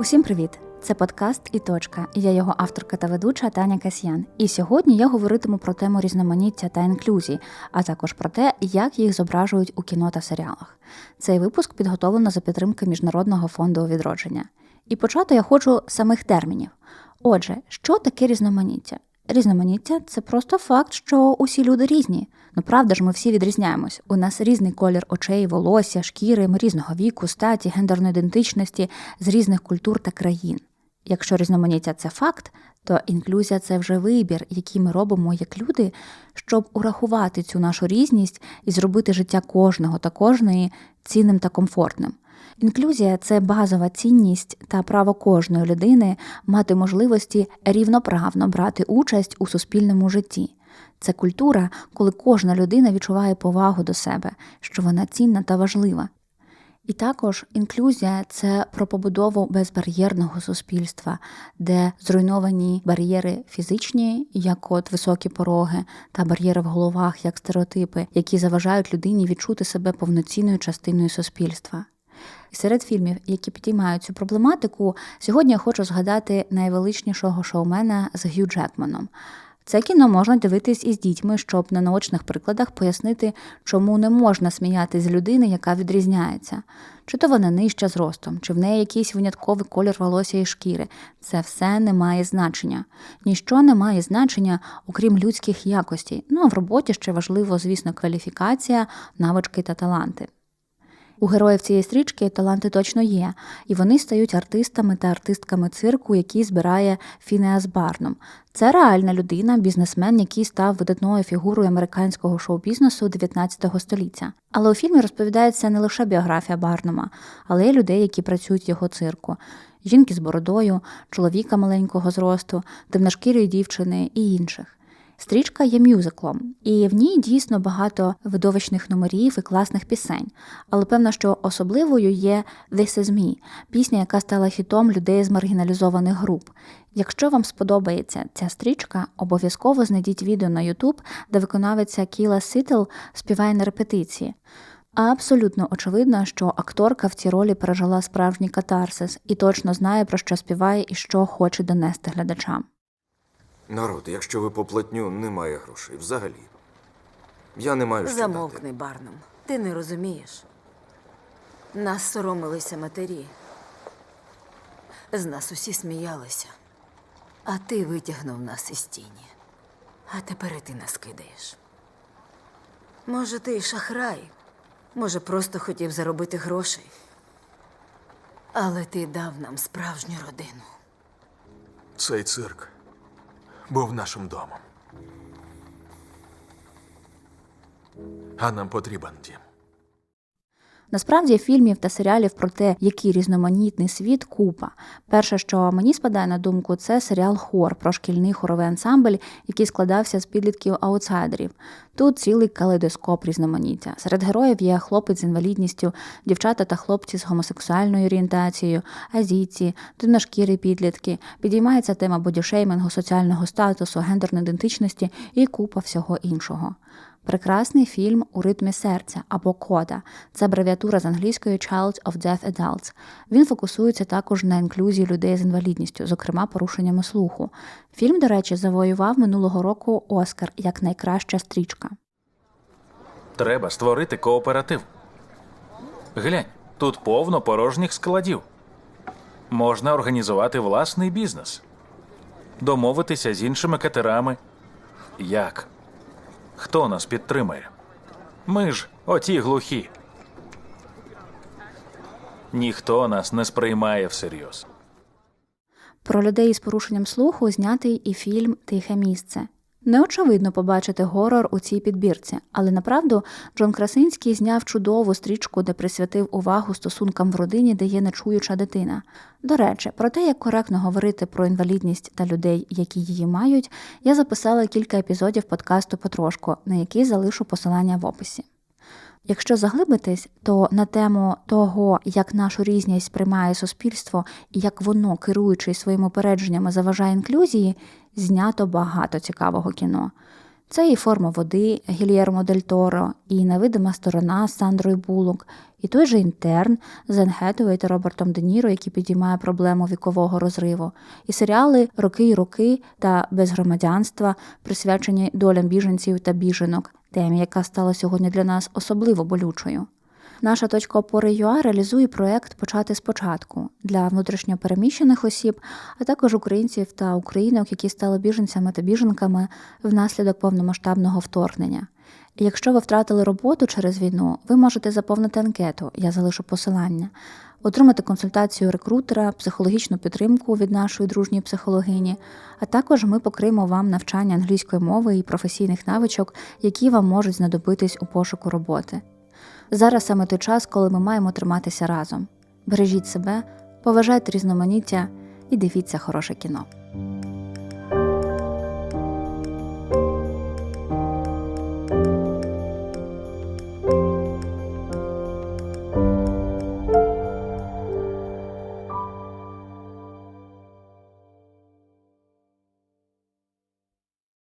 Усім привіт! Це подкаст і точка. Я його авторка та ведуча Таня Касьян. І сьогодні я говоритиму про тему різноманіття та інклюзії, а також про те, як їх зображують у кіно та серіалах. Цей випуск підготовлено за підтримки Міжнародного фонду відродження. І почати я хочу самих термінів. Отже, що таке різноманіття? Різноманіття це просто факт, що усі люди різні. Ну правда ж, ми всі відрізняємось. У нас різний колір очей, волосся, шкіри, ми різного віку, статі, гендерної ідентичності з різних культур та країн. Якщо різноманіття це факт, то інклюзія це вже вибір, який ми робимо як люди, щоб урахувати цю нашу різність і зробити життя кожного та кожної цінним та комфортним. Інклюзія це базова цінність та право кожної людини мати можливості рівноправно брати участь у суспільному житті. Це культура, коли кожна людина відчуває повагу до себе, що вона цінна та важлива. І також інклюзія це про побудову безбар'єрного суспільства, де зруйновані бар'єри фізичні, як от високі пороги, та бар'єри в головах, як стереотипи, які заважають людині відчути себе повноцінною частиною суспільства. І серед фільмів, які підіймають цю проблематику, сьогодні я хочу згадати найвеличнішого шоумена з Г'ю Джекманом. Це кіно можна дивитись із дітьми, щоб на наочних прикладах пояснити, чому не можна сміяти з людини, яка відрізняється. Чи то вона нижча зростом, чи в неї якийсь винятковий колір волосся і шкіри. Це все не має значення. Ніщо не має значення, окрім людських якостей. Ну а в роботі ще важливо, звісно, кваліфікація, навички та таланти. У героїв цієї стрічки таланти точно є, і вони стають артистами та артистками цирку, який збирає Фінеас Барном. Це реальна людина, бізнесмен, який став видатною фігурою американського шоу-бізнесу 19 століття. Але у фільмі розповідається не лише біографія Барнума, але й людей, які працюють в його цирку. Жінки з бородою, чоловіка маленького зросту, темношкірої дівчини і інших. Стрічка є мюзиклом, і в ній дійсно багато видовищних номерів і класних пісень. Але певно, що особливою є «This is me» – пісня, яка стала хітом людей з маргіналізованих груп. Якщо вам сподобається ця стрічка, обов'язково знайдіть відео на YouTube, де виконавиця Кіла Ситл співає на репетиції. Абсолютно очевидно, що акторка в цій ролі пережила справжній катарсис і точно знає, про що співає і що хоче донести глядачам. Народ, якщо ви по платню, немає грошей. Взагалі. Я не маю що Замовкни, дати. Барном. Ти не розумієш. Нас соромилися матері. З нас усі сміялися. А ти витягнув нас із тіні. А тепер і ти нас кидаєш. Може, ти й шахрай, може, просто хотів заробити грошей. Але ти дав нам справжню родину. Цей цирк був нашим домом. А нам потрібен дім. Насправді фільмів та серіалів про те, який різноманітний світ купа. Перше, що мені спадає на думку, це серіал Хор про шкільний хоровий ансамбль, який складався з підлітків аутсайдерів. Тут цілий калейдоскоп різноманіття. Серед героїв є хлопець з інвалідністю, дівчата та хлопці з гомосексуальною орієнтацією, азійці, темношкірі підлітки. Підіймається тема бодішеймингу, соціального статусу, гендерної ідентичності і купа всього іншого. Прекрасний фільм у ритмі серця або кода це абревіатура з англійської Child of Deaf Adults. Він фокусується також на інклюзії людей з інвалідністю, зокрема порушеннями слуху. Фільм, до речі, завоював минулого року Оскар як найкраща стрічка. Треба створити кооператив. Глянь, тут повно порожніх складів. Можна організувати власний бізнес, домовитися з іншими катерами. Як? Хто нас підтримає? Ми ж оті глухі. Ніхто нас не сприймає всерйоз. Про людей із порушенням слуху знятий і фільм Тихе місце. Неочевидно побачити горор у цій підбірці, але направду Джон Красинський зняв чудову стрічку, де присвятив увагу стосункам в родині, де є нечуюча дитина. До речі, про те, як коректно говорити про інвалідність та людей, які її мають, я записала кілька епізодів подкасту Потрошку, на який залишу посилання в описі. Якщо заглибитись, то на тему того, як нашу різність сприймає суспільство і як воно, керуючи своїми упередженнями, заважає інклюзії, знято багато цікавого кіно. Це і форма води Гільєрмо Дель Торо, і невидима сторона з Сандрою Булок, і той же інтерн з Хетуей та Робертом Де Ніро, який підіймає проблему вікового розриву, і серіали Роки й роки та без громадянства, присвячені долям біженців та біженок, темі, яка стала сьогодні для нас особливо болючою. Наша точка опори ЮА реалізує проект Почати спочатку для внутрішньопереміщених осіб, а також українців та українок, які стали біженцями та біженками внаслідок повномасштабного вторгнення. Якщо ви втратили роботу через війну, ви можете заповнити анкету, я залишу посилання, отримати консультацію рекрутера, психологічну підтримку від нашої дружньої психологині, а також ми покриємо вам навчання англійської мови і професійних навичок, які вам можуть знадобитись у пошуку роботи. Зараз саме той час, коли ми маємо триматися разом. Бережіть себе, поважайте різноманіття і дивіться хороше кіно.